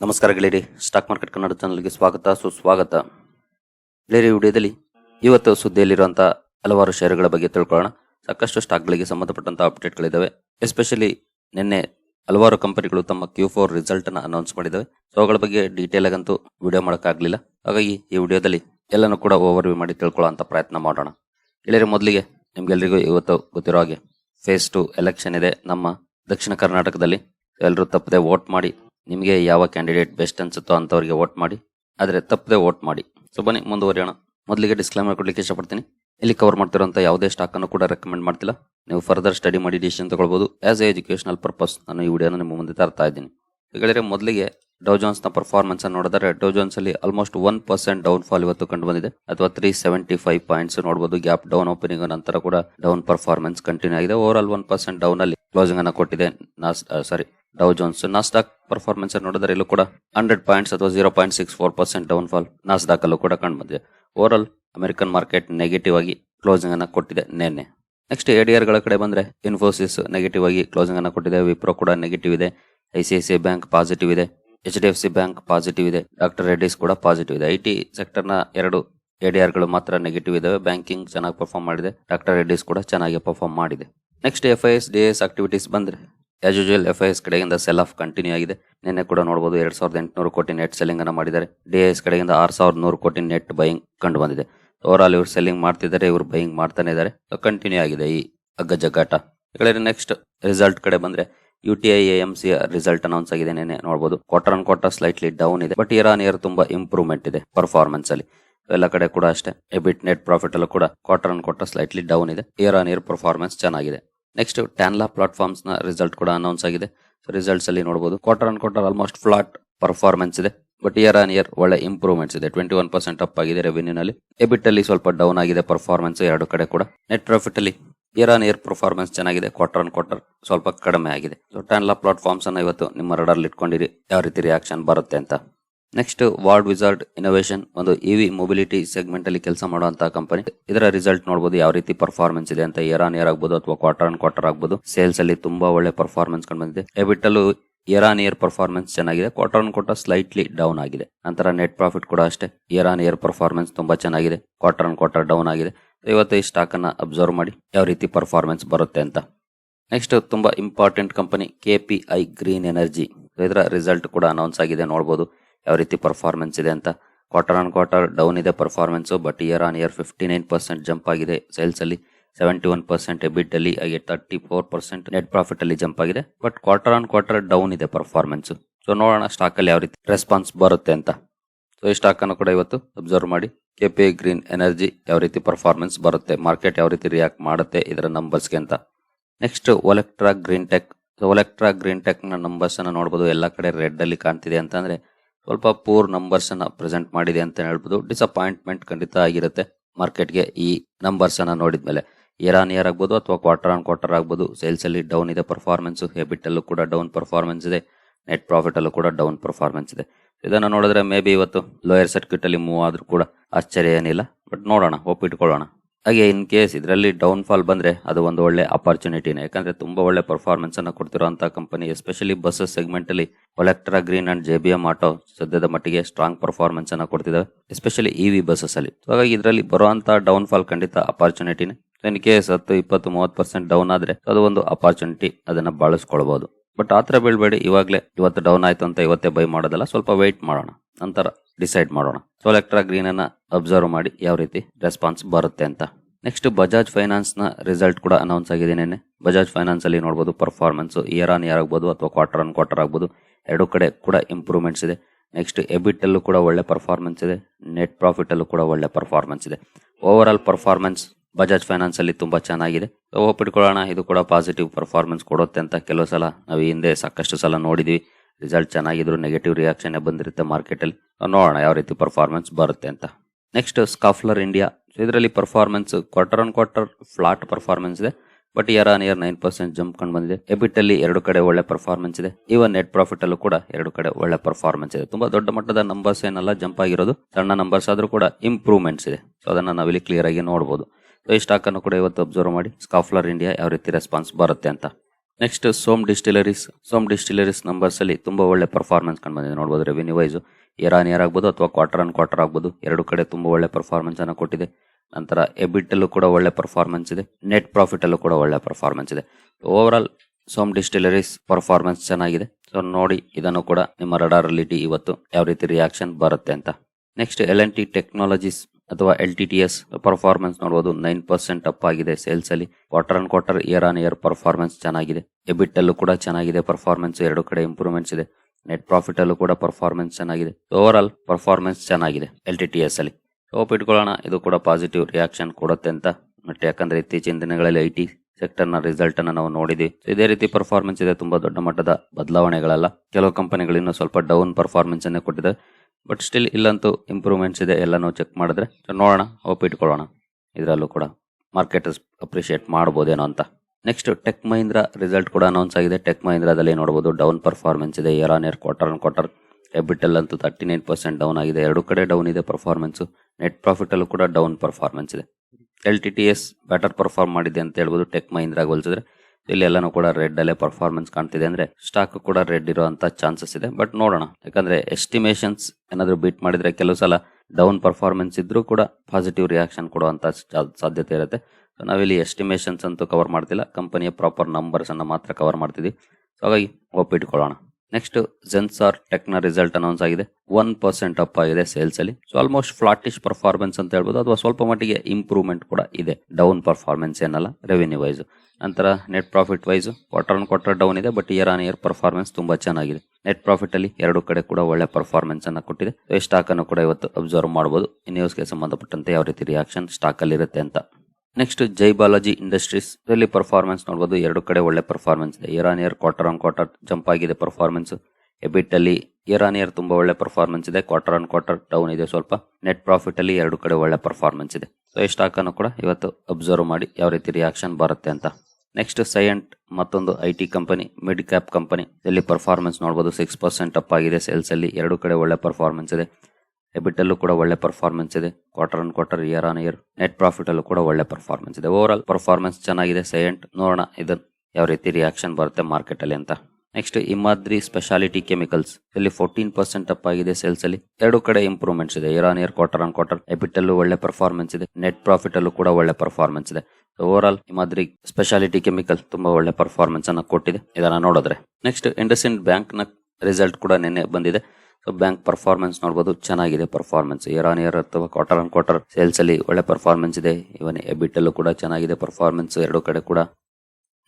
ನಮಸ್ಕಾರ ಗೆಳೆಯರಿ stock market Kannada ಚಾನಲ್ಗೆ ಸ್ವಾಗತ, ಸುಸ್ವಾಗತ. ಗೆಳೆಯರಿ ವಿಡಿಯೋದಲ್ಲಿ ಇವತ್ತು ಸುದ್ದಿಯಲ್ಲಿರುವಂತಹ ಹಲವಾರು ಷೇರುಗಳ ಬಗ್ಗೆ ತಿಳ್ಕೊಳ್ಳೋಣ. ಸಾಕಷ್ಟು ಸ್ಟಾಕ್ಗಳಿಗೆ ಸಂಬಂಧಪಟ್ಟಂತಹ ಅಪ್ಡೇಟ್ಗಳಿದ್ದಾವೆ ಎಸ್ಪೆಷಲಿ ನಿನ್ನೆ ಹಲವಾರು ಕಂಪನಿಗಳು ತಮ್ಮ ಕ್ಯೂ ಫೋರ್ ರಿಸಲ್ಟ್ ಅನ್ನ ಅನೌನ್ಸ್ ಮಾಡಿದ್ದಾವೆ ಸೊ ಅವುಗಳ ಬಗ್ಗೆ ಡೀಟೇಲ್ ಆಗಂತೂ ವಿಡಿಯೋ ಮಾಡೋಕ್ಕಾಗಲಿಲ್ಲ. ಹಾಗಾಗಿ ಈ ವಿಡಿಯೋದಲ್ಲಿ ಎಲ್ಲನೂ ಕೂಡ ಓವರ್ ವ್ಯೂ ಮಾಡಿ ತಿಳ್ಕೊಳ್ಳೋ ಅಂತ ಪ್ರಯತ್ನ ಮಾಡೋಣ. ಗೆಳೆಯರಿ, ಮೊದಲಿಗೆ ನಿಮ್ಗೆಲ್ಲರಿಗೂ ಇವತ್ತು ಗೊತ್ತಿರೋ ಹಾಗೆ ಫೇಸ್ ಟು ಎಲೆಕ್ಷನ್ ಇದೆ ನಮ್ಮ ದಕ್ಷಿಣ ಕರ್ನಾಟಕದಲ್ಲಿ. ಎಲ್ಲರೂ ತಪ್ಪದೆ ವೋಟ್ ಮಾಡಿ ನಿಮಗೆ ಯಾವ ಕ್ಯಾಂಡಿಡೇಟ್ ಬೆಸ್ಟ್ ಅನ್ಸುತ್ತೋ ಅಂತವರಿಗೆ ವೋಟ್ ಮಾಡಿ. ಆದರೆ ತಪ್ಪದೆ ವೋಟ್ ಮಾಡಿ. ಸೊ ಬನ್ನಿ, ಮುಂದುವರಿಯೋಣ. ಮೊದಲಿಗೆ ಡಿಸ್ಕ್ಲೈಮರ್ ಕೊಡಲಿಕ್ಕೆ ಇಷ್ಟಪಡ್ತೀನಿ. ಇಲ್ಲಿ ಕವರ್ ಮಾಡ್ತಿರೋಂಥ ಯಾವುದೇ ಸ್ಟಾಕ್ ಅನ್ನು ಕೂಡ ರೆಕಮೆಂಡ್ ಮಾಡ್ತಿಲ್ಲ. ನೀವು ಫರ್ದರ್ ಸ್ಟಡಿ ಮಾಡಿ ಡಿಸಿಷನ್ ತಗೊಳ್ಬೋದು. ಆಸ್ ಎ ಎಜುಕೇಶನಲ್ ಪರ್ಪಸ್ ನಾನು ಈ ವಿಡಿಯೋನ ನಿಮ್ಮ ಮುಂದೆ ತರ್ತಾ ಇದ್ದೀನಿ. ಹೇಳಿದ್ರೆ ಮೊದಲಿಗೆ ನ ಪರ್ಫಾರ್ಮೆನ್ಸ್ ಅನ್ನು ನೋಡಿದರೆ ಡೌಜಾನ್ಸ್ ಅಲ್ಲಿ almost one percent down fall ಇವತ್ತು ಕಂಡು ಬಂದಿದೆ ಅಥವಾ ತ್ರೀ ಸೆವೆಂಟಿ ಫೈವ್ ಪಾಯಿಂಟ್ಸ್ ನೋಡಬಹುದು ಗ್ಯಾಪ್ ಡೌನ್ ಓಪನಿಂಗ್ ನಂತರ ಕೂಡ ಡೌನ್ ಪರ್ಫಾರ್ಮೆನ್ಸ್ ಕಂಟಿನ್ಯೂ ಆಗಿದೆ. Over all one percent down ಅಲ್ಲಿ ಕ್ಲೋಸಿಂಗ್ ಅನ್ನು ಕೊಟ್ಟಿದೆ. Sorry Dow Jones Nasdaq performance ನೋಡಿದ್ರೆ ಇಲ್ಲೂ ಕೂಡ ಹಂಡ್ರೆಡ್ ಪಾಯಿಂಟ್ಸ್ ಅಥವಾ zero point six four percent down fall Nasdaq ಅಲ್ಲೂ ಕೂಡ ಕಂಡು ಬಂದಿದೆ. ಓವರ್ ಅಮೆರಿಕನ್ ಮಾರ್ಕೆಟ್ ನೆಗೆಟಿವ್ ಆಗಿ ಕ್ಲೋಸಿಂಗ್ ಅನ್ನ ಕೊಟ್ಟಿದೆ ನಿನ್ನೆ. ನೆಕ್ಸ್ಟ್ ಎಡಿಆರ್ಗಳ ಕಡೆ ಬಂದ್ರೆ ಇನ್ಫೋಸಿಸ್ ನೆಗೆಟಿವ್ ಆಗಿ ಕ್ಲೋಸಿಂಗ್ ಅನ್ನ ಕೊಟ್ಟಿದೆ. ವಿಪ್ರೋ ಕೂಡ ನೆಗೆಟಿವ್ ಇದೆ. I C I C bank positive ಇದೆ. H D F C bank positive ಇದೆ. ಡಾಕ್ಟರ್ ರೆಡ್ಡಿಸ್ ಕೂಡ ಪಾಸಿಟಿವ್ ಇದೆ. ಐ ಟಿ ಸೆಕ್ಟರ್ನ ಎರಡು ಎಡಿಆರ್ಗಳು ಮಾತ್ರ ನೆಗೆಟಿವ್ ಇದಾವೆ. ಬ್ಯಾಂಕಿಂಗ್ ಚೆನ್ನಾಗಿ ಪರ್ಫಾರ್ಮ್ ಮಾಡಿದೆ. ಡಾಕ್ಟರ್ ರೆಡ್ಡಿಸ್ ಕೂಡ ಚೆನ್ನಾಗಿ ಪರ್ಫಾರ್ಮ್ ಮಾಡಿದೆ. Next F I S D S activities ಬಂದ್ರೆ as usual F I S ಕಡೆಯಿಂದ ಸೆಲ್ ಆಫ್ ಕಂಟಿನ್ಯೂ ಆಗಿದೆ. ನಿನ್ನೆ ಕೂಡ ನೋಡಬಹುದು ಎರಡು ಸಾವಿರದ ಎಂಟುನೂರು ಕೋಟಿ ನೆಟ್ ಸೆಲ್ಲಿಂಗ್ ಅನ್ನು ಮಾಡಿದ್ದಾರೆ. ಡಿ ಎಸ್ ಕಡೆಯಿಂದ ಆರ್ ಸಾವಿರದ ನೂರು ಕೋಟಿ ನೆಟ್ ಬೈಯಿಂಗ್ ಕಂಡು ಬಂದಿದೆ. ಓವರ್ ಆಲ್ ಇವರು ಸೆಲ್ಲಿಂಗ್ ಮಾಡ್ತಿದ್ದಾರೆ, ಇವರು ಬೈಯಿಂಗ್ ಮಾಡ್ತಾನೆ ಇದ್ದಾರೆ. ಕಂಟಿನ್ಯೂ ಆಗಿದೆ ಈ ಅಗ್ಗ ಜಗ್ಗಾಟ ನೆಕ್ಸ್ಟ್ ರಿಸಲ್ಟ್ ಕಡೆ ಬಂದ್ರೆ U T I M C result announce ಆಗಿದೆ ನೆನೆ ನೋಡಬಹುದು quarter on quarter slightly down ಇದೆ ಬಟ್ ಇಯರ್ ಆನ್ ಇಯರ್ ತುಂಬಾ ಇಂಪ್ರೂವ್ಮೆಂಟ್ ಇದೆ ಪರ್ಫಾರ್ಮೆನ್ಸ್ ಅಲ್ಲಿ. ಎಲ್ಲ ಕಡೆ ಕೂಡ ಅಷ್ಟೇ ಎಬಿಟ್ ನೆಟ್ ಪ್ರಾಫಿಟ್ ಅಲ್ಲೂ ಕೂಡ quarter on quarter slightly down ಇದೆ. ಇಯರ್ ಆನ್ ಇಯರ್ ಪರ್ಫಾರ್ಮೆನ್ಸ್ ಚೆನ್ನಾಗಿದೆ. ನೆಕ್ಸ್ಟ್ ಟ್ಯಾನ್ಲಾ ಪ್ಲಾಟ್ಫಾರ್ಮ್ಸ್ನ ರಿಸಲ್ಟ್ ಕೂಡ ಅನೌನ್ಸ್ ಆಗಿದೆ. ರಿಸಲ್ಟ್ಸ್ ಅಲ್ಲಿ ನೋಡಬಹುದು quarter on quarter almost flat performance ಇದೆ. ಬಟ್ ಇಯರ್ ಆನ್ ಇಯರ್ ಒಳ್ಳೆ ಇಂಪ್ರೂವ್ಮೆಂಟ್ಸ್ ಇದೆ. ಟ್ವೆಂಟಿ ಒನ್ ಪರ್ಸೆಂಟ್ ಅಪ್ ಆಗಿದೆ ರೆವೆನ್ಯೂ ನಲ್ಲಿ. ಎಬಿಟ್ ಅಲ್ಲಿ ಸ್ವಲ್ಪ ಡೌನ್ ಆಗಿದೆ ಪರ್ಫಾರ್ಮೆನ್ಸ್ ಎರಡು ಕಡೆ ಕೂಡ. ನೆಟ್ ಪ್ರಾಫಿಟ್ ಅಲ್ಲಿ ಇಯರ್ ಆನ್ ಇಯರ್ ಪರ್ಫಾರ್ಮೆನ್ಸ್ ಚೆನ್ನಾಗಿದೆ. ಕ್ವಾರ್ಟರ್ ಆನ್ ಕ್ವಾರ್ಟರ್ ಸ್ವಲ್ಪ ಕಡಿಮೆ ಆಗಿದೆ. ಸೊ ಟ್ಯಾನ್ಲಾ ಪ್ಲಾಟ್ಫಾರ್ಮ್ಸ್ ಅನ್ನ ಇವತ್ತು ನಿಮ್ಮ ರಡರ್ ಇಟ್ಕೊಂಡಿರಿ. ಯಾವ ರೀತಿ ರಿಯಾಕ್ಷನ್ ಬರುತ್ತೆ ಅಂತ. ನೆಕ್ಸ್ಟ್ ವಾರ್ಡ್ ವಿಸಾರ್ಡ್ ಇನೋವೇಷನ್ ಒಂದು ಇವಿ ಮೊಬಿಲಿಟಿ ಸೆಗ್ಮೆಂಟ್ ಅಲ್ಲಿ ಕೆಲಸ ಮಾಡುವಂತಹ ಕಂಪನಿ ಇದರ ರಿಸಲ್ಟ್ ನೋಡಬಹುದು ಯಾವ ರೀತಿ ಪರ್ಫಾರ್ಮೆನ್ಸ್ ಇದೆ ಅಂತ ಇಯರ್ ಆನ್ ಇಯರ್ ಆಗಬಹುದು ಅಥವಾ ಕ್ವಾರ್ಟರ್ ಆನ್ ಕ್ವಾರ್ಟರ್ ಆಗಬಹುದು ಸೇಲ್ಸ್ ಅಲ್ಲಿ ತುಂಬಾ ಒಳ್ಳೆ ಪರ್ಫಾರ್ಮೆನ್ಸ್ ಕಂಡು ಬಂದಿದೆ EBIT year on year performance ಚೆನ್ನಾಗಿದೆ. Quarter on quarter slightly down ಆಗಿದೆ. ನಂತರ ನೆಟ್ ಪ್ರಾಫಿಟ್ ಕೂಡ ಅಷ್ಟೇ. ಇಯರ್ ಆನ್ ಇಯರ್ ಪರ್ಫಾರ್ಮೆನ್ಸ್ ತುಂಬಾ ಚೆನ್ನಾಗಿದೆ. ಕ್ವಾರ್ಟರ್ ಆನ್ ಕ್ವಾರ್ಟರ್ ಡೌನ್ ಆಗಿದೆ. ಇವತ್ತು ಈ ಸ್ಟಾಕ್ ಅನ್ನ ಅಬ್ಸರ್ವ್ ಮಾಡಿ ಯಾವ ರೀತಿ ಪರ್ಫಾರ್ಮೆನ್ಸ್ ಬರುತ್ತೆ ಅಂತ. ನೆಕ್ಸ್ಟ್ ತುಂಬಾ important company K P I green energy ಇದರ ರಿಸಲ್ಟ್ ಕೂಡ ಅನೌನ್ಸ್ ಆಗಿದೆ ನೋಡಬಹುದು ಯಾವ ರೀತಿ ಪರ್ಫಾರ್ಮೆನ್ಸ್ ಇದೆ ಅಂತ. ಕ್ವಾರ್ಟರ್ ಆನ್ ಕ್ವಾರ್ಟರ್ ಡೌನ್ ಇದೆ performance but year on year fifty nine percent jump ಆಗಿದೆ ಸೇಲ್ಸ್ ಅಲ್ಲಿ. ಸೆವೆಂಟಿ ಒನ್ ಪರ್ಸೆಂಟ್ ಎಬಿಟ್ ಅಲ್ಲಿ, ಹಾಗೆ thirty four percent net profit ಅಲ್ಲಿ ಜಂಪ್ ಆಗಿದೆ. But quarter on quarter down ಇದೆ ಪರ್ಫಾರ್ಮೆನ್ಸ್ ಸೊ ನೋಡೋಣ stock ಅಲ್ಲಿ ಯಾವ ರೀತಿ ರೆಸ್ಪಾನ್ಸ್ ಬರುತ್ತೆ ಅಂತ. ಸೊ ಈ ಸ್ಟಾಕ್ ಅನ್ನು ಕೂಡ ಇವತ್ತು ಅಬ್ಸರ್ವ್ ಮಾಡಿ. ಕೆ ಪಿ ಗ್ರೀನ್ ಎನರ್ಜಿ ಯಾವ ರೀತಿ ಪರ್ಫಾರ್ಮೆನ್ಸ್ ಬರುತ್ತೆ ಮಾರ್ಕೆಟ್ ಯಾವ ರೀತಿ ರಿಯಾಕ್ಟ್ ಮಾಡುತ್ತೆ, ಇದರ ನಂಬರ್ಸ್ಗೆ ಅಂತ. Next Olectra green tech Olectra green ಟೆಕ್ನ numbers ಅನ್ನು ನೋಡಬಹುದು ಎಲ್ಲ ಕಡೆ ರೆಡ್ ಅಲ್ಲಿ ಕಾಣ್ತಿದೆ ಅಂತಂದ್ರೆ ಸ್ವಲ್ಪ ಪೂರ್ ನಂಬರ್ಸ್ ಅನ್ನ ಪ್ರೆಸೆಂಟ್ ಮಾಡಿದೆ ಅಂತ ಹೇಳ್ಬೋದು. ಡಿಸಪಾಯಿಂಟ್ಮೆಂಟ್ ಖಂಡಿತ ಆಗಿರುತ್ತೆ. ಮಾರ್ಕೆಟ್ಗೆ ಈ ನಂಬರ್ಸ್ ಅನ್ನ ನೋಡಿದ್ಮೇಲೆ. ಇಯರ್ ಆನ್ ಇಯರ್ ಆಗ್ಬೋದು ಅಥವಾ ಕ್ವಾರ್ಟರ್ ಆನ್ ಕ್ವಾರ್ಟರ್ ಆಗ್ಬೋದು. ಸೇಲ್ಸ್ ಅಲ್ಲಿ ಡೌನ್ ಇದೆ ಪರ್ಫಾರ್ಮೆನ್ಸ್ ಹೆಬಿಟ್ ಅಲ್ಲೂ ಕೂಡ ಡೌನ್ ಪರ್ಫಾರ್ಮೆನ್ಸ್ ಇದೆ. ನೆಟ್ ಪ್ರಾಫಿಟ್ ಅಲ್ಲೂ ಕೂಡ ಡೌನ್ ಪರ್ಫಾರ್ಮೆನ್ಸ್ ಇದೆ. ಇದನ್ನ ನೋಡಿದ್ರೆ ಮೇ ಬಿ ಇವತ್ತು ಲೋಯರ್ ಸರ್ಕ್ಯೂಟ್ ಅಲ್ಲಿ ಮೂವ್ ಆದ್ರೂ ಕೂಡ ಆಶ್ಚರ್ಯ ಏನಿಲ್ಲ. ಬಟ್ ನೋಡೋಣ, ಒಪ್ಪಿಟ್ಕೊಳ್ಳೋಣ. ಹಾಗೆ ಇನ್ ಕೇಸ್ ಇದರಲ್ಲಿ ಡೌನ್ ಫಾಲ್ ಬಂದ್ರೆ ಅದು ಒಂದು ಒಳ್ಳೆ ಅಪಾರ್ಚುನಿಟಿನೇ ಯಾಕಂದರೆ ತುಂಬ ಒಳ್ಳೆ ಪರ್ಫಾರ್ಮೆನ್ಸ್ ಅನ್ನ ಕೊಡ್ತಿರುವಂತಹ company especially buses ಸೆಗ್ಮೆಂಟಲ್ಲಿ Olectra green and J B M auto ಸದ್ಯದ ಮಟ್ಟಿಗೆ ಸ್ಟ್ರಾಂಗ್ ಪರ್ಫಾರ್ಮೆನ್ಸ್ ಅನ್ನ ಕೊಡ್ತಿದ್ದಾವೆ ಎಸ್ಪೆಷಲಿ ಇವಿ ಬಸ್ಸಸ್ ಅಲ್ಲಿ. ಹಾಗಾಗಿ ಇದರಲ್ಲಿ ಬರುವಂತಹ ಡೌನ್ ಫಾಲ್ ಖಂಡಿತ ಅಪಾರ್ಚುನಿಟಿನೇ ಇನ್ ಕೇಸ್ ಹತ್ತು, ಇಪ್ಪತ್ತು, ಮೂವತ್ತು ಪರ್ಸೆಂಟ್ ಡೌನ್ ಆದರೆ, ಅದು ಒಂದು ಅಪಾರ್ಚುನಿಟಿ ಅದನ್ನ ಬಳಸ್ಕೊಳ್ಬಹುದು ಬಟ್ ಆ ಥರ ಬೀಳಬೇಡಿ. ಇವಾಗಲೇ ಇವತ್ತು ಡೌನ್ ಆಯ್ತು ಅಂತ ಇವತ್ತೇ ಬೈ ಮಾಡೋದಲ್ಲ, ಸ್ವಲ್ಪ ವೆಯ್ಟ್ ಮಾಡೋಣ. ನಂತರ ಡಿಸೈಡ್ ಮಾಡೋಣ. ಸೊ ಎಲೆಕ್ಟ್ರಾ ಗ್ರೀನ್ ಅನ್ನ ಅಬ್ಸರ್ವ್ ಮಾಡಿ ಯಾವ ರೀತಿ ರೆಸ್ಪಾನ್ಸ್ ಬರುತ್ತೆ ಅಂತ. ನೆಕ್ಸ್ಟ್ ಬಜಾಜ್ ಫೈನಾನ್ಸ್ನ ರಿಸಲ್ಟ್ ಕೂಡ ಅನೌನ್ಸ್ ಆಗಿದೆ ನಿನ್ನೆ. ಬಜಾಜ್ ಫೈನಾನ್ಸ್ ಅಲ್ಲಿ ನೋಡಬಹುದು ಪರ್ಫಾರ್ಮೆನ್ಸ್ ಇಯರ್ ಆನ್ ಇಯರ್ ಆಗ್ಬೋದು ಅಥವಾ ಕ್ವಾರ್ಟರ್ ಆನ್ ಕ್ವಾರ್ಟರ್ ಆಗ್ಬೋದು. ಎರಡು ಕಡೆ ಕೂಡ ಇಂಪ್ರೂವ್ಮೆಂಟ್ಸ್ ಇದೆ. ನೆಕ್ಸ್ಟ್ ಎಬಿಟಲ್ಲೂ ಕೂಡ ಒಳ್ಳೆ ಪರ್ಫಾರ್ಮೆನ್ಸ್ ಇದೆ. ನೆಟ್ ಪ್ರಾಫಿಟಲ್ಲೂ ಕೂಡ ಒಳ್ಳೆ ಪರ್ಫಾರ್ಮೆನ್ಸ್ ಇದೆ. Over all performance Bajaj finance ಅಲ್ಲಿ ತುಂಬಾ ಚೆನ್ನಾಗಿದೆ. ಒಪ್ಪಿಟ್ಕೊಳ್ಳೋಣ, ಇದು ಕೂಡ ಪಾಸಿಟಿವ್ ಪರ್ಫಾರ್ಮೆನ್ಸ್ ಕೊಡುತ್ತೆ ಅಂತ ಕೆಲವು ಸಲ ನಾವು ಹಿಂದೆ ಸಾಕಷ್ಟು ಸಲ ನೋಡಿದ್ವಿ. ರಿಸಲ್ಟ್ ಚೆನ್ನಾಗಿದ್ರು ನೆಗೆಟಿವ್ ರಿಯಾಕ್ಷನ್ ಬಂದಿರುತ್ತೆ ಮಾರ್ಕೆಟ್ ಅಲ್ಲಿ. ನೋಡೋಣ ಯಾವ ರೀತಿ ಪರ್ಫಾರ್ಮೆನ್ಸ್ ಬರುತ್ತೆ ಅಂತ. ನೆಕ್ಸ್ಟ್ ಸ್ಕಾಫ್ಲರ್ ಇಂಡಿಯಾ ಇದರಲ್ಲಿ performance quarter on quarter flat performance ಇದೆ. But year on year nine percent jump ಕಂಡು ಬಂದಿದೆ. ಎಬಿಟ್ ಅಲ್ಲಿ ಎರಡು ಕಡೆ ಒಳ್ಳೆ ಪರ್ಫಾರ್ಮೆನ್ಸ್ ಇದೆ. ಇವನ್ ನೆಟ್ ಪ್ರಾಫಿಟ್ ಅಲ್ಲೂ ಕೂಡ ಎರಡು ಕಡೆ ಒಳ್ಳೆ ಪರ್ಫಾರ್ಮೆನ್ಸ್ ಇದೆ. ತುಂಬಾ ದೊಡ್ಡ ಮಟ್ಟದ ನಂಬರ್ಸ್ ಏನಲ್ಲ ಜಂಪ್ ಆಗಿರೋದು, ಸಣ್ಣ ನಂಬರ್ಸ್ ಆದ್ರೂ ಕೂಡ ಇಂಪ್ರೂವ್ಮೆಂಟ್ಸ್ ಇದೆ. ಸೊ ಅದನ್ನ ನಾವಿಲ್ಲಿ ಕ್ಲಿಯರ್ ಆಗಿ ನೋಡಬಹುದು ಈ ಸ್ಟಾಕ್ ಅನ್ನು ಕೂಡ ಇವತ್ತು ಅಬ್ಸರ್ವ್ ಮಾಡಿ ಸ್ಕಾಫ್ಲರ್ ಇಂಡಿಯಾ ಯಾವ ರೀತಿ ರೆಸ್ಪಾನ್ಸ್ ಬರುತ್ತೆ ಅಂತ. Next Som distilleries Som distilleries numbers ಅಲ್ಲಿ ತುಂಬಾ ಒಳ್ಳೆ ಪರ್ಫಾರ್ಮೆನ್ಸ್ ಕಂಡು ಬಂದಿದೆ. ನೋಡಬಹುದು revenue wise year on year ಆಗ್ಬೋದು ಅಥವಾ ಕ್ವಾರ್ಟರ್ ಆನ್ ಕ್ವಾರ್ಟರ್ ಆಗ್ಬೋದು. ಎರಡು ಕಡೆ ತುಂಬಾ ಒಳ್ಳೆ ಪರ್ಫಾರ್ಮೆನ್ಸ್ ಅನ್ನು ಕೊಟ್ಟಿದೆ. ನಂತರ ಎಬಿಟ್ ಅಲ್ಲೂ ಕೂಡ ಒಳ್ಳೆ ಪರ್ಫಾರ್ಮೆನ್ಸ್ ಇದೆ. ನೆಟ್ ಪ್ರಾಫಿಟ್ ಅಲ್ಲೂ ಕೂಡ ಒಳ್ಳೆ ಪರ್ಫಾರ್ಮೆನ್ಸ್ ಇದೆ. Over all Som distilleries performance ಚೆನ್ನಾಗಿದೆ. ಸೊ ನೋಡಿ ಇದನ್ನು ಕೂಡ ನಿಮ್ಮ ರಡಾರ್ ಅಲ್ಲಿ ಇವತ್ತು ಯಾವ ರೀತಿ ರಿಯಾಕ್ಷನ್ ಬರುತ್ತೆ ಅಂತ. Next L N T technologies ಅಥವಾ L T T S performance ನೋಡಬಹುದು ನೈನ್ ಪರ್ಸೆಂಟ್ ಅಪ್ ಆಗಿದೆ ಸೇಲ್ಸ್ ಅಲ್ಲಿ. Quarter and quarter year on year performance ಚೆನ್ನಾಗಿದೆ. ಎಬಿಟ್ ಅಲ್ಲೂ ಕೂಡ ಚೆನ್ನಾಗಿದೆ ಪರ್ಫಾರ್ಮೆನ್ಸ್ ಎರಡು ಕಡೆ ಇಂಪ್ರೂವ್ಮೆಂಟ್ಸ್ ಇದೆ. ನೆಟ್ ಪ್ರಾಫಿಟ್ ಅಲ್ಲೂ ಕೂಡ ಪರ್ಫಾರ್ಮೆನ್ಸ್ ಚೆನ್ನಾಗಿದೆ. ಓವರ್ ಆಲ್ ಪರ್ಫಾರ್ಮೆನ್ಸ್ ಚೆನ್ನಾಗಿದೆ ಎಲ್ ಟಿ ಟಿ ಎಸ್ ಅಲ್ಲಿ. ಹೋಪ್ ಇಟ್ಕೊಳ್ಳೋಣ, ಇದು ಕೂಡ ಪಾಸಿಟಿವ್ ರಿಯಾಕ್ಷನ್ ಕೊಡುತ್ತೆ ಅಂತ ಬಟ್ ಯಾಕಂದ್ರೆ ಇತ್ತೀಚಿನ ದಿನಗಳಲ್ಲಿ ಐ ಟಿ ಸೆಕ್ಟರ್ನ ರಿಸಲ್ಟ್ ಅನ್ನ ನಾವು ನೋಡಿದ್ವಿ. ಇದೇ ರೀತಿ ಪರ್ಫಾರ್ಮೆನ್ಸ್ ಇದೆ, ತುಂಬಾ ದೊಡ್ಡ ಮಟ್ಟದ ಬದಲಾವಣೆಗಳಲ್ಲ. ಕೆಲವು ಕಂಪನಿಗಳು ಇನ್ನೂ ಸ್ವಲ್ಪ ಡೌನ್ ಪರ್ಫಾರ್ಮೆನ್ಸ್ ಅನ್ನೇ ಕೊಟ್ಟಿದೆ ಬಟ್ ಸ್ಟಿಲ್ ಇಲ್ಲಂತೂ ಇಂಪ್ರೂವ್ಮೆಂಟ್ಸ್ ಇದೆ, ಎಲ್ಲನೂ ಚೆಕ್ ಮಾಡಿದ್ರೆ. ಸೊ ನೋಡೋಣ ಹೋಪ್ ಇಟ್ಕೊಳ್ಳೋಣ ಇದರಲ್ಲೂ ಕೂಡ ಮಾರ್ಕೆಟ್ ಅಪ್ರಿಷಿಯೇಟ್ ಮಾಡ್ಬೋದೇನೋ ಅಂತ. ನೆಕ್ಸ್ಟ್ ಟೆಕ್ ಮಹೀಂದ್ರ ರಿಸಲ್ಟ್ ಕೂಡ ಅನೌನ್ಸ್ ಆಗಿದೆ. ಟೆಕ್ ಮಹೀಂದ್ರದಲ್ಲಿ ನೋಡಬಹುದು ಡೌನ್ ಪರ್ಫಾರ್ಮೆನ್ಸ್ ಇದೆ. Year on year quarter on quarter ಎಬಿಟಲ್ ಅಂತೂ ತರ್ಟಿ ನೈನ್ ಪರ್ಸೆಂಟ್ ಡೌನ್ ಆಗಿದೆ. ಎರಡು ಕಡೆ ಡೌನ್ ಇದೆ ಪರ್ಫಾರ್ಮೆನ್ಸು ನೆಟ್ ಪ್ರಾಫಿಟಲ್ಲೂ ಕೂಡ ಡೌನ್ ಪರ್ಫಾರ್ಮೆನ್ಸ್ ಇದೆ. L T T S better perform ಮಾಡಿದೆ ಅಂತ ಹೇಳ್ಬೋದು ಟೆಕ್ ಮಹೀಂದ್ರಾಗ ಹೋಲಿಸಿದ್ರೆ. ಇಲ್ಲಿ ಎಲ್ಲಾನು ಕೂಡ ರೆಡ್ ಅಲ್ಲೇ ಪರ್ಫಾರ್ಮೆನ್ಸ್ ಕಾಣ್ತಿದೆ ಅಂದ್ರೆ ಸ್ಟಾಕ್ ಕೂಡ ರೆಡ್ ಇರುವಂತ ಚಾನ್ಸಸ್ ಇದೆ. ಬಟ್ ನೋಡೋಣ. ಯಾಕಂದ್ರೆ ಎಸ್ಟಿಮೇಷನ್ಸ್ ಏನಾದ್ರು ಬೀಟ್ ಮಾಡಿದ್ರೆ ಕೆಲವು ಸಲ ಡೌನ್ ಪರ್ಫಾರ್ಮೆನ್ಸ್ ಇದ್ರೂ ಕೂಡ ಪಾಸಿಟಿವ್ ರಿಯಾಕ್ಷನ್ ಕೊಡುವಂತ ಸಾಧ್ಯತೆ ಇರುತ್ತೆ. ಸೊ ನಾವಿಲ್ಲಿ ಎಸ್ಟಿಮೇಷನ್ಸ್ ಅಂತೂ ಕವರ್ ಮಾಡ್ತಿಲ್ಲ. ಕಂಪನಿಯ ಪ್ರಾಪರ್ ನಂಬರ್ಸ್ ಅನ್ನ ಮಾತ್ರ ಕವರ್ ಮಾಡ್ತಿದ್ವಿ. ಸೊ ಹಾಗಾಗಿ ಒಪ್ಪಿಟ್ಕೊಳ್ಳೋಣ. ನೆಕ್ಸ್ಟ್ ಜೆನ್ಸಾರ್ ಟೆಕ್ನ ರಿಸಲ್ಟ್ ಅನೌನ್ಸ್ ಆಗಿದೆ. ಒನ್ ಪರ್ಸೆಂಟ್ ಅಪ್ ಆಗಿದೆ ಸೇಲ್ಸ್ ಅಲ್ಲಿ. ಸೊ ಆಲ್ಮೋಸ್ಟ್ ಫ್ಲಾಟಿಶ್ ಪರ್ಫಾರ್ಮೆನ್ಸ್ ಅಂತ ಹೇಳ್ಬೋದು. ಅಥವಾ ಸ್ವಲ್ಪ ಮಟ್ಟಿಗೆ ಇಂಪ್ರೂವ್ಮೆಂಟ್ ಕೂಡ ಇದೆ. ಡೌನ್ ಪರ್ಫಾರ್ಮೆನ್ಸ್ ಏನಲ್ಲ ರೆವಿನ್ಯೂ ವೈಸ್ ನಂತರ net profit wise quarter on quarter down ಇದೆ but year on year performance ತುಂಬಾ ಚೆನ್ನಾಗಿದೆ. ನೆಟ್ ಪ್ರಾಫಿಟ್ ಅಲ್ಲಿ ಎರಡು ಕಡೆ ಕೂಡ ಒಳ್ಳೆ ಪರ್ಫಾರ್ಮೆನ್ಸ್ ಅನ್ನ ಕೊಟ್ಟಿದೆ. ಸ್ಟಾಕ್ ಅನ್ನು ಕೂಡ ಇವತ್ತು ಅಬ್ಸರ್ವ್ ಮಾಡಬಹುದು ನ್ಯೂಸ್ಗೆ ಸಂಬಂಧಪಟ್ಟಂತೆ ಯಾವ ರೀತಿ ರಿಯಾಕ್ಷನ್ ಸ್ಟಾಕ್ ಅಲ್ಲಿ ಇರುತ್ತೆ ಅಂತ. ನೆಕ್ಸ್ಟ್ ಜೈ ಬಾಲಾಜಿ ಇಂಡಸ್ಟ್ರೀಸ್ ಇದರಲ್ಲಿ ಪರ್ಫಾರ್ಮೆನ್ಸ್ ನೋಡಬಹುದು ಎರಡು ಕಡೆ ಒಳ್ಳೆ ಪರ್ಫಾರ್ಮೆನ್ಸ್ ಇದೆ. Year on year quarter on quarter jump ಆಗಿದೆ ಪರ್ಫಾರ್ಮೆನ್ಸ್ ಎಬಿಟ್ ಅಲ್ಲಿ ಇಯರ್ ಆನ್ ಇಯರ್ ತುಂಬಾ ಒಳ್ಳೆ ಪರ್ಫಾರ್ಮೆನ್ಸ್ ಇದೆ. ಕ್ವಾರ್ಟರ್ ಆನ್ ಕ್ವಾರ್ಟರ್ ಡೌನ್ ಇದೆ ಸ್ವಲ್ಪ. ನೆಟ್ ಪ್ರಾಫಿಟ್ ಅಲ್ಲಿ ಎರಡು ಕಡೆ ಒಳ್ಳೆ ಪರ್ಫಾರ್ಮೆನ್ಸ್ ಇದೆ. ಸೊ ಈ ಸ್ಟಾಕ್ ಅನ್ನು ಕೂಡ ಇವತ್ತು ಅಬ್ಸರ್ವ್ ಮಾಡಿ ಯಾವ ರೀತಿ ರಿಯಾಕ್ಷನ್ ಬರುತ್ತೆ ಅಂತ. ನೆಕ್ಸ್ಟ್ ಸೈಯಂಟ್ ಮತ್ತೊಂದು I T company mid cap company ಇಲ್ಲಿ ಪರ್ಫಾರ್ಮೆನ್ಸ್ ನೋಡಬಹುದು ಸಿಕ್ಸ್ ಪರ್ಸೆಂಟ್ ಅಪ್ ಆಗಿದೆ. ಸೇಲ್ಸ್ ಅಲ್ಲಿ ಎರಡು ಕಡೆ ಒಳ್ಳೆ ಪರ್ಫಾರ್ಮೆನ್ಸ್ ಇದೆ. ಎಬಿಟ್ ಅಲ್ಲೂ ಕೂಡ ಒಳ್ಳೆ ಪರ್ಫಾರ್ಮೆನ್ಸ್ ಇದೆ. Quarter on quarter year on year net profit ಅಲ್ಲೂ ಕೂಡ ಒಳ್ಳೆ ಪರ್ಫಾರ್ಮೆನ್ಸ್ ಇದೆ. ಓವರ್ ಆಲ್ ಪರ್ಫಾರ್ಮೆನ್ಸ್ ಚೆನ್ನಾಗಿದೆ. ಸೈಯಂಟ್ ನೋಡೋಣ ಇದು ಯಾವ ರೀತಿ ರಿಯಾಕ್ಷನ್ ಬರುತ್ತೆ ಮಾರ್ಕೆಟ್ ಅಲ್ಲಿ ಅಂತ. ನೆಕ್ಸ್ಟ್ ಇಮಾದ್ರಿ ಸ್ಪೆಷಾಲಿಟಿ ಕೆಮಿಕಲ್ಸ್ ಇಲ್ಲಿ ಫೋರ್ಟೀನ್ ಪರ್ಸೆಂಟ್ ಅಪ್ ಆಗಿದೆ ಸೇಲ್ಸ್ ಅಲ್ಲಿ. ಎರಡು ಕಡೆ ಇಂಪ್ರೂವ್ಮೆಂಟ್ಸ್ ಇದೆ. Year on year quarter on quarter EBIT ಅಲ್ಲೂ ಒಳ್ಳೆ ಪರ್ಫಾರ್ಮೆನ್ಸ್ ಇದೆ. ನೆಟ್ ಪ್ರಾಫಿಟ್ ಅಲ್ಲೂ ಕೂಡ ಒಳ್ಳೆ ಪರ್ಫಾರ್ಮೆನ್ಸ್ ಇದೆ. Over all Himadri speciality chemical ತುಂಬಾ ಒಳ್ಳೆ ಪರ್ಫಾರ್ಮೆನ್ಸ್ ಅನ್ನ ಕೊಟ್ಟಿದೆ. ಇದನ್ನ ನೋಡಿದ್ರೆ. ನೆಕ್ಸ್ಟ್ ಇಂಡಸ್ಇಂಡ್ ಬ್ಯಾಂಕ್ನ ರಿಸಲ್ಟ್ ಕೂಡ ನಿನ್ನೆ ಬಂದಿದೆ. ಸೊ ಬ್ಯಾಂಕ್ ಪರ್ಫಾರ್ಮೆನ್ಸ್ ನೋಡಬಹುದು ಚೆನ್ನಾಗಿದೆ ಪರ್ಫಾರ್ಮೆನ್ಸ್ ಇಯರ್ ಆನ್ ಇಯರ್ ಅಥವಾ ಕ್ವಾರ್ಟರ್ ಆನ್ ಕ್ವಾರ್ಟರ್ ಸೇಲ್ಸ್ ಅಲ್ಲಿ ಒಳ್ಳೆ ಪರ್ಫಾರ್ಮೆನ್ಸ್ ಇದೆ. ಇವನ್ ಎಬಿಟ್ ಅಲ್ಲೂ ಕೂಡ ಚೆನ್ನಾಗಿದೆ ಪರ್ಫಾರ್ಮೆನ್ಸ್ ಎರಡು ಕಡೆ ಕೂಡ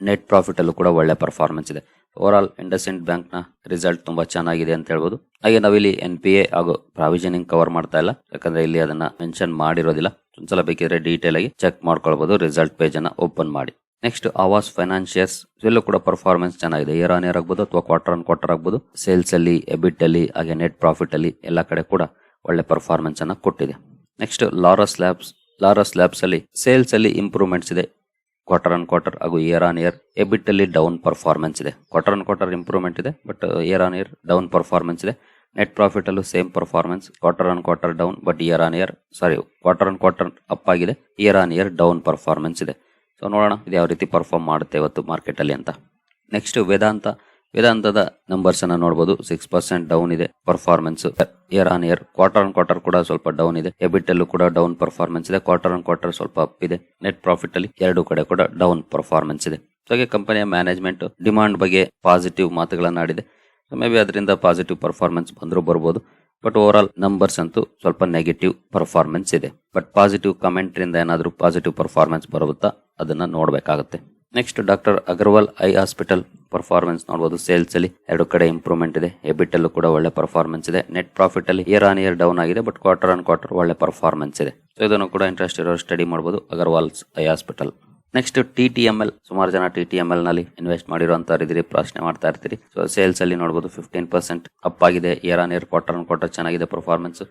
ನೆಟ್ ಪ್ರಾಫಿಟ್ ಅಲ್ಲೂ ಕೂಡ ಒಳ್ಳೆ ಪರ್ಫಾರ್ಮೆನ್ಸ್ ಇದೆ. ಓವರ್ ಆಲ್ ಇಂಡಸ್ಇಂಡ್ ಬ್ಯಾಂಕ್ನ ರಿಸಲ್ಟ್ ತುಂಬಾ ಚೆನ್ನಾಗಿದೆ ಅಂತ ಹೇಳ್ಬೋದು. ಹಾಗೆ ನಾವಿಲ್ಲಿ ಎನ್ ಪಿ ಎ ಹಾಗೂ ಪ್ರಾವಿಷನಿಂಗ್ ಕವರ್ ಮಾಡ್ತಾ ಇಲ್ಲ. ಯಾಕಂದ್ರೆ ಇಲ್ಲಿ ಅದನ್ನ ಮೆನ್ಷನ್ ಮಾಡಿರೋದಿಲ್ಲ. ಒಂದ್ಸಲ ಬೇಕಿದ್ರೆ ಡೀಟೇಲ್ ಆಗಿ ಚೆಕ್ ಮಾಡ್ಕೊಳ್ಬಹುದು ರಿಸಲ್ಟ್ ಪೇಜ್ ಅನ್ನ ಓಪನ್ ಮಾಡಿ. ನೆಕ್ಸ್ಟ್ ಆವಾಸ್ ಫೈನಾನ್ಷಿಯರ್ಸ್ ಎಲ್ಲೂ ಕೂಡ ಪರ್ಫಾರ್ಮೆನ್ಸ್ ಚೆನ್ನಾಗಿದೆ. ಇಯರ್ ಆನ್ ಇಯರ್ ಆಗ್ಬೋದು ಅಥವಾ ಕ್ವಾರ್ಟರ್ ಆನ್ ಕ್ವಾರ್ಟರ್ ಆಗ್ಬೋದು. ಸೇಲ್ಸ್ ಅಲ್ಲಿ ಎಬಿಟ್ ಅಲ್ಲಿ, ಹಾಗೆ ನೆಟ್ ಪ್ರಾಫಿಟ್ ಅಲ್ಲಿ ಎಲ್ಲ ಕಡೆ ಕೂಡ ಒಳ್ಳೆ ಪರ್ಫಾರ್ಮೆನ್ಸ್ ಅನ್ನ ಕೊಟ್ಟಿದೆ. Next Laurus labs Laurus labs ಅಲ್ಲಿ ಸೇಲ್ಸ್ ಅಲ್ಲಿ ಇಂಪ್ರೂವ್ಮೆಂಟ್ಸ್ ಇದೆ. ಕ್ವಾರ್ಟರ್ ಆನ್ ಕ್ವಾರ್ಟರ್ ಹಾಗೂ ಇಯರ್ ಆನ್ ಇಯರ್ ಎಬಿಟ್ ಅಲ್ಲಿ ಡೌನ್ ಪರ್ಫಾರ್ಮೆನ್ಸ್ ಇದೆ. ಕ್ವಾರ್ಟರ್ ಆನ್ ಕ್ವಾರ್ಟರ್ ಇಂಪ್ರೂವ್ಮೆಂಟ್ ಇದೆ but year on year down performance ಇದೆ. ನೆಟ್ ಪ್ರಾಫಿಟ್ ಅಲ್ಲೂ same performance quarter on quarter down but year on year sorry quarter on quarter up ಆಗಿದೆ. Year on year down performance ಇದೆ. So ನೋಡೋಣ ಇದು ಯಾವ ರೀತಿ perform ಮಾಡುತ್ತೆ ಇವತ್ತು ಮಾರ್ಕೆಟಲ್ಲಿ ಅಂತ. ನೆಕ್ಸ್ಟ್ ವೇದಾಂತ. ವೇದಾಂತದ ನಂಬರ್ಸ್ ಅನ್ನ ನೋಡಬಹುದು ಸಿಕ್ಸ್ ಪರ್ಸೆಂಟ್ ಡೌನ್ ಇದೆ performance year on year quarter on quarter ಕೂಡ ಸ್ವಲ್ಪ ಡೌನ್ ಇದೆ. ಎಬಿಟಲ್ಲೂ ಕೂಡ ಡೌನ್ ಪರ್ಫಾರ್ಮೆನ್ಸ್ ಇದೆ. ಕ್ವಾರ್ಟರ್ ಆನ್ ಕ್ವಾರ್ಟರ್ ಸ್ವಲ್ಪ ಅಪ್ ಇದೆ. ನೆಟ್ ಪ್ರಾಫಿಟ್ ಅಲ್ಲಿ ಎರಡು ಕಡೆ ಕೂಡ ಡೌನ್ ಪರ್ಫಾರ್ಮೆನ್ಸ್ ಇದೆ. ಸೊ ಹಾಗೆ ಕಂಪನಿಯ ಮ್ಯಾನೇಜ್ಮೆಂಟ್ ಡಿಮಾಂಡ್ ಬಗ್ಗೆ ಪಾಸಿಟಿವ್ ಮಾತುಗಳನ್ನ ಆಡಿದೆ. ಮೇ ಬಿ ಅದರಿಂದ ಪಾಸಿಟಿವ್ ಪರ್ಫಾರ್ಮೆನ್ಸ್ ಬಂದರೂ ಬರ್ಬೋದು. ಬಟ್ ಓವರ್ ಆಲ್ ನಂಬರ್ಸ್ ಅಂತೂ ಸ್ವಲ್ಪ ನೆಗೆಟಿವ್ ಪರ್ಫಾರ್ಮೆನ್ಸ್ ಇದೆ. ಬಟ್ ಪಾಸಿಟಿವ್ ಕಮೆಂಟ್ರಿಂದ ಏನಾದರೂ ಪಾಸಿಟಿವ್ ಪರ್ಫಾರ್ಮೆನ್ಸ್ ಬರುತ್ತಾ? ಅದನ್ನ ನೋಡಬೇಕಾಗುತ್ತೆ. Next doctor Agarwal eye hospital performance ನೋಡಬಹುದು ಸೇಲ್ಸ್ ಅಲ್ಲಿ ಎರಡು ಕಡೆ ಇಂಪ್ರೂವ್ಮೆಂಟ್ ಇದೆ. ಎಬಿಟ್ ಅಲ್ಲೂ ಕೂಡ ಒಳ್ಳೆ ಪರ್ಫಾರ್ಮೆನ್ಸ್ ಇದೆ. ನೆಟ್ ಪ್ರಾಫಿಟ್ ಅಲ್ಲಿ ಇಯರ್ ಆನ್ ಇಯರ್ ಡೌನ್ ಆಗಿದೆ ಬಟ್ ಕ್ವಾರ್ಟರ್ ಆನ್ ಕ್ವಾರ್ಟರ್ ಒಳ್ಳೆ ಪರ್ಫಾರ್ಮೆನ್ಸ್ ಇದೆ. ಸೊ ಇದನ್ನು ಕೂಡ ಇಂಟ್ರೆಸ್ಟ್ ಇರೋರು ಸ್ಟಡಿ ಮಾಡಬಹುದು Agarwal's eye hospital next T T M L ಸುಮಾರು ಜನ ಟಿ ಟಿ ಎಂ ಎಲ್ನಲ್ಲಿ ಇನ್ವೆಸ್ಟ್ ಮಾಡಿರುವಂತವ್ರು ಇದ್ರಿ ಪ್ರಶ್ನೆ ಮಾಡ್ತಾ ಇರ್ತೀರಿ. ಸೊ ಸೇಲ್ಸ್ ಅಲ್ಲಿ ನೋಡಬಹುದು ಫಿಫ್ಟೀನ್ ಪರ್ಸೆಂಟ್ ಅಪ್ ಆಗಿದೆ. Year on year quarter on quarter ಚೆನ್ನಾಗಿದೆ ಪರ್ಫಾರ್ಮೆನ್ಸ್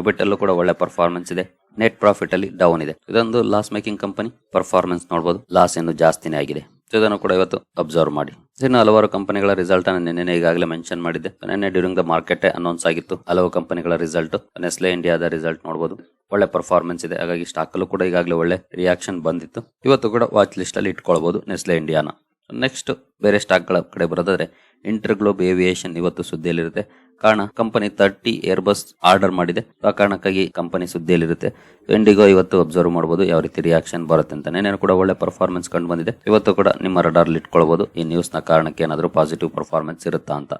ಎಬಿಟ್ ಅಲ್ಲೂ ಕೂಡ ಒಳ್ಳೆ ಪರ್ಫಾರ್ಮೆನ್ಸ್ ಇದೆ. ನೆಟ್ ಪ್ರಾಫಿಟ್ ಅಲ್ಲಿ ಡೌನ್ ಇದೆ. ಇದೊಂದು ಲಾಸ್ ಮೇಕಿಂಗ್ ಕಂಪನಿ ಪರ್ಫಾರ್ಮೆನ್ಸ್ ನೋಡಬಹುದು ಲಾಸ್ ಇನ್ನು ಜಾಸ್ತಿನೇ ಆಗಿದೆ. ಇದನ್ನು ಕೂಡ ಇವತ್ತು ಅಬ್ಸರ್ವ್ ಮಾಡಿ. ಇನ್ನು ಹಲವಾರು ಕಂಪನಿಗಳ ರಿಸಲ್ಟ್ ಅನ್ನು ನಿನ್ನೆ ಈಗಾಗಲೇ ಮೆನ್ಷನ್ ಮಾಡಿದ್ದೆ. ನಿನ್ನೆ ಡ್ಯೂರಿಂಗ್ ದ ಮಾರ್ಕೆಟ್ ಅನೌನ್ಸ್ ಆಗಿತ್ತು. ಹಲವು ಕಂಪನಿಗಳ ರಿಸಲ್ಟ್ ನೆಸ್ಲೆ ಇಂಡಿಯಾದ ರಿಸಲ್ಟ್ ನೋಡಬಹುದು ಒಳ್ಳೆ ಪರ್ಫಾರ್ಮೆನ್ಸ್ ಇದೆ. ಹಾಗಾಗಿ ಸ್ಟಾಕ್ ಅಲ್ಲೂ ಕೂಡ ಈಗಾಗಲೇ ಒಳ್ಳೆ ರಿಯಾಕ್ಷನ್ ಬಂದಿತ್ತು. ಇವತ್ತು ಕೂಡ ವಾಚ್ ಲಿಸ್ಟ್ ಅಲ್ಲಿ ಇಟ್ಕೊಳ್ಬಹುದು ನೆಸ್ಲೆ ಇಂಡಿಯಾನ ನೆಕ್ಸ್ಟ್ ಬೇರೆ ಸ್ಟಾಕ್ಗಳ ಕಡೆ ಬರೋದಾದ್ರೆ ಇಂಟರ್ ಗ್ಲೋಬ್ ಏವಿಯೇಷನ್ ಇವತ್ತು ಸುದ್ದಿಯಲ್ಲಿರುತ್ತೆ. ಕಾರಣ ಕಂಪನಿ ತರ್ಟಿ ಏರ್ಬಸ್ ಆರ್ಡರ್ ಮಾಡಿದೆ. ಆ ಕಾರಣಕ್ಕಾಗಿ ಕಂಪನಿ ಸುದ್ದಿಯಲ್ಲಿರುತ್ತೆ. ಇಂಡಿಗೋ ಇವತ್ತು ಅಬ್ಸರ್ವ್ ಮಾಡಬಹುದು ಯಾವ ರೀತಿ ರಿಯಾಕ್ಷನ್ ಬರುತ್ತೆ ಅಂತ ನೆನೆ ಕೂಡ ಒಳ್ಳೆ ಪರ್ಫಾರ್ಮೆನ್ಸ್ ಕಂಡು ಬಂದಿದೆ. ಇವತ್ತು ಕೂಡ ನಿಮ್ಮ ರಡಾರ್ ಇಟ್ಕೊಳ್ಬಹುದು ಈ ನ್ಯೂಸ್ನ ಕಾರಣಕ್ಕೆ ಏನಾದರೂ ಪಾಸಿಟಿವ್ ಪರ್ಫಾರ್ಮೆನ್ಸ್ ಇರುತ್ತಾ ಅಂತ.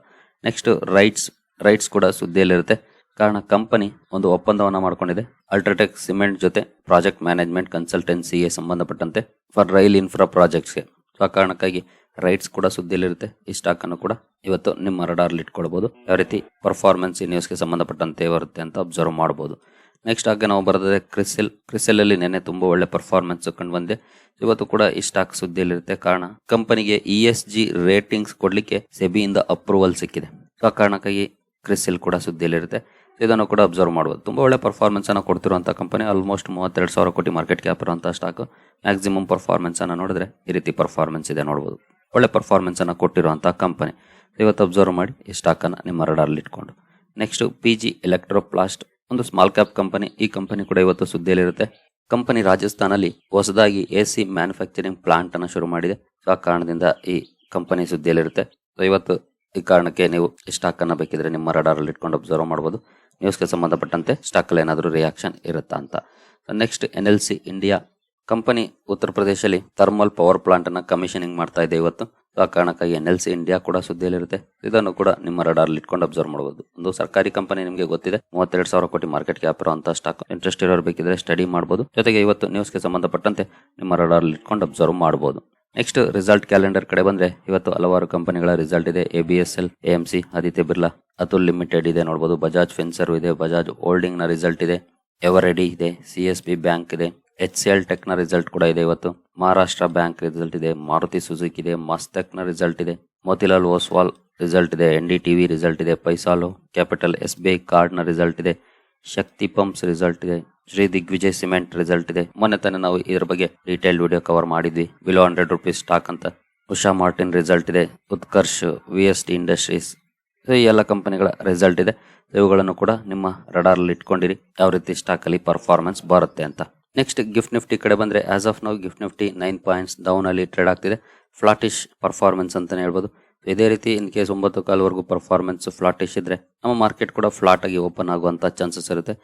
ನೆಕ್ಸ್ಟ್ ರೈಟ್ಸ್ ರೈಟ್ಸ್ ಕೂಡ ಸುದ್ದಿಯಲ್ಲಿರುತ್ತೆ. ಕಾರಣ ಕಂಪನಿ ಒಂದು ಒಪ್ಪಂದವನ್ನ ಮಾಡ್ಕೊಂಡಿದೆ. ಅಲ್ಟ್ರಾಟೆಕ್ ಸಿಮೆಂಟ್ ಜೊತೆ ಪ್ರಾಜೆಕ್ಟ್ ಮ್ಯಾನೇಜ್ಮೆಂಟ್ ಕನ್ಸಲ್ಟೆನ್ಸಿಗೆ ಸಂಬಂಧಪಟ್ಟಂತೆ ಫಾರ್ ರೈಲ್ ಇನ್ಫ್ರಾ ಪ್ರಾಜೆಕ್ಟ್ಸ್ಗೆ ಆ ಕಾರಣಕ್ಕಾಗಿ ರೈಟ್ಸ್ ಕೂಡ ಸುದ್ದಿಯಲ್ಲಿರುತ್ತೆ. ಈ ಸ್ಟಾಕ್ ಅನ್ನು ಕೂಡ ಇವತ್ತು ನಿಮ್ಮ ರಡಾರ್ಲಿ ಇಟ್ಕೊಳ್ಬಹುದು ಯಾವ ರೀತಿ ಪರ್ಫಾರ್ಮೆನ್ಸ್ ಈ ನ್ಯೂಸ್ಗೆ ಸಂಬಂಧಪಟ್ಟಂತೆ ಬರುತ್ತೆ ಅಂತ ಅಬ್ಸರ್ವ್ ಮಾಡಬಹುದು ನೆಕ್ಸ್ಟ್ ಹಾಗೆ ನಾವು ಬರೋದೇ ಕ್ರಿಸೆಲ್ ಕ್ರಿಸೆಲ್ ಅಲ್ಲಿ ನೆನೆ ತುಂಬಾ ಒಳ್ಳೆ ಪರ್ಫಾರ್ಮೆನ್ಸ್ ಕಂಡು ಬಂದೆ ಇವತ್ತು ಕೂಡ ಈ ಸ್ಟಾಕ್ ಸುದ್ದಿಯಲ್ಲಿರುತ್ತೆ. ಕಾರಣ ಕಂಪನಿಗೆ ಇ ಎಸ್ ಜಿ ರೇಟಿಂಗ್ಸ್ ಕೊಡ್ಲಿಕ್ಕೆ ಸೆಬಿಯಿಂದ ಅಪ್ರೂವಲ್ ಸಿಕ್ಕಿದೆ. ಆ ಕಾರಣಕ್ಕಾಗಿ ಕ್ರಿಸೆಲ್ ಕೂಡ ಸುದ್ದಿಯಲ್ಲಿರುತ್ತೆ. ಇದನ್ನು ಕೂಡ ಅಬ್ಸರ್ವ್ ಮಾಡಬಹುದು ತುಂಬಾ ಒಳ್ಳೆ ಪರ್ಫಾರ್ಮೆನ್ಸ್ ಅನ್ನು ಕೊಡ್ತಿರುವಂಥ ಕಂಪನಿ ಆಲ್ಮೋಸ್ಟ್ ಮೂವತ್ತೆರಡು ಸಾವಿರ ಕೋಟಿ ಮಾರ್ಕೆಟ್ ಕ್ಯಾಪ್ ಇರುವಂತಹ ಸ್ಟಾಕ್ ಮ್ಯಾಕ್ಸಿಮಮ್ ಪರ್ಫಾರ್ಮೆನ್ಸ್ ಅನ್ನ ನೋಡಿದ್ರೆ ಈ ರೀತಿ ಪರ್ಫಾರ್ಮೆನ್ಸ್ ಇದೆ ನೋಡಬಹುದು ಒಳ್ಳೆ ಪರ್ಫಾರ್ಮೆನ್ಸನ್ನು ಕೊಟ್ಟಿರುವಂಥ ಕಂಪನಿ ಇವತ್ತು ಅಬ್ಸರ್ವ್ ಮಾಡಿ, ಈ ಸ್ಟಾಕ್ ಅನ್ನು ನಿಮ್ಮ ರಡಾರ್ಲ್ಲಿ ಇಟ್ಕೊಂಡು. ನೆಕ್ಸ್ಟ್ ಪಿ ಜಿ ಎಲೆಕ್ಟ್ರೋಪ್ಲಾಸ್ಟ್ ಒಂದು ಸ್ಮಾಲ್ ಕ್ಯಾಪ್ ಕಂಪನಿ ಈ ಕಂಪನಿ ಕೂಡ ಇವತ್ತು ಸುದ್ದಿಯಲ್ಲಿರುತ್ತೆ. ಕಂಪನಿ ರಾಜಸ್ಥಾನಲ್ಲಿ ಹೊಸದಾಗಿ ಎ ಸಿ ಮ್ಯಾನುಫ್ಯಾಕ್ಚರಿಂಗ್ ಪ್ಲಾಂಟ್ ಅನ್ನು ಶುರು ಮಾಡಿದೆ. ಸೊ ಆ ಕಾರಣದಿಂದ ಈ ಕಂಪನಿ ಸುದ್ದಿಯಲ್ಲಿರುತ್ತೆ. ಸೊ ಇವತ್ತು ಈ ಕಾರಣಕ್ಕೆ ನೀವು ಈ ಸ್ಟಾಕ್ ಅನ್ನ ಬೇಕಿದ್ರೆ ನಿಮ್ಮ ರಡಾರಲ್ಲಿ ಇಟ್ಕೊಂಡು ಅಬ್ಸರ್ವ್ ಮಾಡಬಹುದು ನ್ಯೂಸ್ಗೆ ಸಂಬಂಧಪಟ್ಟಂತೆ ಸ್ಟಾಕ್ ಅಲ್ಲಿ ಏನಾದರೂ ರಿಯಾಕ್ಷನ್ ಇರುತ್ತಾ ಅಂತ. Next N L C India company ಉತ್ತರ ಪ್ರದೇಶದಲ್ಲಿ ಥರ್ಮಲ್ ಪವರ್ ಪ್ಲಾಂಟ್ ಅನ್ನ ಕಮಿಷನಿಂಗ್ ಮಾಡ್ತಾ ಇದೆ ಇವತ್ತು. ಆ ಕಾರಣಕ್ಕಾಗಿ ಎನ್ ಎಲ್ ಸಿ ಇಂಡಿಯಾ ಕೂಡ ಸುದ್ದಿಯಲ್ಲಿರುತ್ತೆ. ಇದನ್ನು ಕೂಡ ನಿಮ್ಮ ರಡಾರ್ ಇಟ್ಕೊಂಡು ಅಬ್ಸರ್ವ್ ಮಾಡಬಹುದು ಒಂದು ಸರ್ಕಾರಿ ಕಂಪನಿ ನಿಮಗೆ ಗೊತ್ತಿದೆ. ಮೂವತ್ತೆರಡು ಸಾವಿರ ಕೋಟಿ ಮಾರ್ಕೆಟ್ ಕ್ಯಾಪ್ ಇರುವಂತಹ ಸ್ಟಾಕ್ ಇಂಟ್ರೆಸ್ಟ್ ಇರೋರು ಬೇಕಿದ್ರೆ ಸ್ಟಡಿ ಮಾಡಬಹುದು ಜೊತೆಗೆ ಇವತ್ತು ನ್ಯೂಸ್ಗೆ ಸಂಬಂಧಪಟ್ಟಂತೆ ನಿಮ್ಮ ರಡಾರ್ ಇಟ್ಕೊಂಡು ಅಬ್ಸರ್ವ್ ಮಾಡಬಹುದು ನೆಕ್ಸ್ಟ್ ರಿಸಲ್ಟ್ ಕ್ಯಾಲೆಂಡರ್ ಕಡೆ ಬಂದ್ರೆ ಇವತ್ತು ಹಲವಾರು ಕಂಪನಿಗಳ ರಿಸಲ್ಟ್ ಇದೆ. A B S L M C Aditya Birla Atul limited ಇದೆ ನೋಡಬಹುದು ಬಜಾಜ್ ಫಿನ್ಸರ್ವ್ ಇದೆ. ಬಜಾಜ್ ಹೋಲ್ಡಿಂಗ್ನ ರಿಸಲ್ಟ್ ಇದೆ. ಎವರೆಡಿ ಇದೆ ಸಿ ಎಸ್ ಬಿ ಬ್ಯಾಂಕ್ ಇದೆ H C L tech result ಕೂಡ ಇದೆ ಇವತ್ತು. ಮಹಾರಾಷ್ಟ್ರ ಬ್ಯಾಂಕ್ ರಿಸಲ್ಟ್ ಇದೆ ಮಾರುತಿ ಸುಜುಕಿ ಇದೆ ಮಸ್ತೆಕ್ನ ರಿಸಲ್ಟ್ ಇದೆ ಮೋತಿಲಾಲ್ ಓಸ್ವಾಲ್ ರಿಸಲ್ಟ್ ಇದೆ ಎನ್ ಡಿ ಟಿವಿ ರಿಸಲ್ಟ್ ಇದೆ Paisalo capital S B I ಕಾರ್ಡ್ನ ರಿಸಲ್ಟ್ ಇದೆ ಶಕ್ತಿ ಪಂಪ್ಸ್ ರಿಸಲ್ಟ್ ಇದೆ ಶ್ರೀ ದಿಗ್ವಿಜಯ್ ಸಿಮೆಂಟ್ ರಿಸಲ್ಟ್ ಇದೆ. ಮೊನ್ನೆ ತಾನೆ ನಾವು ಇದ್ರ ಬಗ್ಗೆ ಡೀಟೇಲ್ ವಿಡಿಯೋ ಕವರ್ ಮಾಡಿದ್ವಿ ಬಿಲೋ ಹಂಡ್ರೆಡ್ ರುಪೀಸ್ ಸ್ಟಾಕ್ ಅಂತ. ಉಷಾ ಮಾರ್ಟಿನ್ ರಿಸಲ್ಟ್ ಇದೆ Utkarsh V S T industries so ಈ ಎಲ್ಲ ಕಂಪನಿಗಳ ರಿಸಲ್ಟ್ ಇದೆ. ಇವುಗಳನ್ನು ಕೂಡ ನಿಮ್ಮ ರಡಾರಲ್ಲಿ ಇಟ್ಕೊಂಡಿರಿ. ಯಾವ ರೀತಿ ಸ್ಟಾಕಲ್ಲಿ ಪರ್ಫಾರ್ಮೆನ್ಸ್ ಬರುತ್ತೆ ಅಂತ. ನೆಕ್ಸ್ಟ್ ಗಿಫ್ಟ್ ನಿಫ್ಟಿ ಕಡೆ ಬಂದರೆ as of now GIFT Nifty nine points ಡೌನಲ್ಲಿ trade ಆಗ್ತಿದೆ. ಫ್ಲಾಟಿಶ್ ಪರ್ಫಾರ್ಮೆನ್ಸ್ ಅಂತಲೇ ಹೇಳ್ಬೋದು. ಇದೇ ರೀತಿ ಇನ್ ಕೇಸ್ ಒಂಬತ್ತು ಕಾಲ್ವರೆಗೂ ಪರ್ಫಾರ್ಮೆನ್ಸ್ ಫ್ಲಾಟಿಶ್ ಇದ್ದರೆ ನಮ್ಮ ಮಾರ್ಕೆಟ್ ಕೂಡ ಫ್ಲಾಟ್ ಆಗಿ ಓಪನ್ ಆಗುವಂಥ ಚಾನ್ಸಸ್ ಇರುತ್ತೆ.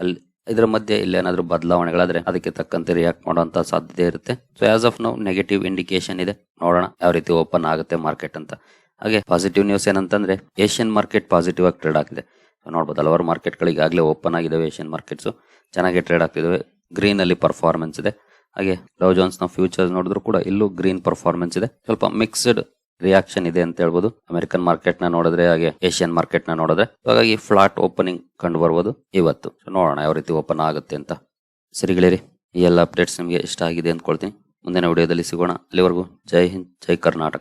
ಅಲ್ಲಿ ಇದರ ಮಧ್ಯೆ ಇಲ್ಲೇನಾದ್ರೂ ಬದಲಾವಣೆಗಳಾದರೆ ಅದಕ್ಕೆ ತಕ್ಕಂತೆ ರಿಯಾಕ್ಟ್ ಮಾಡುವಂಥ ಸಾಧ್ಯತೆ ಇರುತ್ತೆ. So as of now negative indication ಇದೆ. ನೋಡೋಣ ಯಾವ ರೀತಿ ಓಪನ್ ಆಗುತ್ತೆ ಮಾರ್ಕೆಟ್ ಅಂತ. ಹಾಗೆ ಪಾಸಿಟಿವ್ ನ್ಯೂಸ್ ಏನಂತಂದ್ರೆ ಏಷ್ಯನ್ ಮಾರ್ಕೆಟ್ ಪಾಸಿಟಿವ್ ಆಗಿ ಟ್ರೇಡ್ ಆಗಿದೆ ನೋಡ್ಬೋದು, ಹಲವಾರು ಮಾರ್ಕೆಟ್ಗಳು ಈಗಾಗಲೇ ಓಪನ್ ಆಗಿದ್ದಾವೆ ಏಷ್ಯನ್ ಮಾರ್ಕೆಟ್ಸ್ ಚೆನ್ನಾಗಿ ಟ್ರೇಡ್ ಆಗ್ತಿದ್ದಾವೆ ಗ್ರೀನ್ ಅಲ್ಲಿ ಪರ್ಫಾರ್ಮೆನ್ಸ್ ಇದೆ. ಹಾಗೆ ಡೌ ಜೋನ್ಸ್ನ ಫ್ಯೂಚರ್ಸ್ ನೋಡಿದ್ರು ಕೂಡ ಇಲ್ಲೂ ಗ್ರೀನ್ ಪರ್ಫಾರ್ಮೆನ್ಸ್ ಇದೆ. ಸ್ವಲ್ಪ ಮಿಕ್ಸ್ಡ್ ರಿಯಾಕ್ಷನ್ ಇದೆ ಅಂತ ಹೇಳ್ಬೋದು. ಅಮೆರಿಕನ್ ಮಾರ್ಕೆಟ್ನ ನೋಡಿದ್ರೆ, ಹಾಗೆ ಏಷ್ಯನ್ ಮಾರ್ಕೆಟ್ನ ನೋಡಿದ್ರೆ. ಹಾಗಾಗಿ ಫ್ಲಾಟ್ ಓಪನಿಂಗ್ ಕಂಡು ಬರ್ಬೋದು ಇವತ್ತು. ನೋಡೋಣ ಯಾವ ರೀತಿ ಓಪನ್ ಆಗುತ್ತೆ ಅಂತ. ಸರಿಗಳಿರಿ ಈ ಎಲ್ಲ ಅಪ್ಡೇಟ್ಸ್ ನಿಮಗೆ ಇಷ್ಟ ಆಗಿದೆ ಅಂದ್ಕೊಳ್ತೀನಿ. ಮುಂದಿನ ವಿಡಿಯೋದಲ್ಲಿ ಸಿಗೋಣ. ಅಲ್ಲಿವರೆಗೂ ಜೈ ಹಿಂದ್, ಜೈ ಕರ್ನಾಟಕ.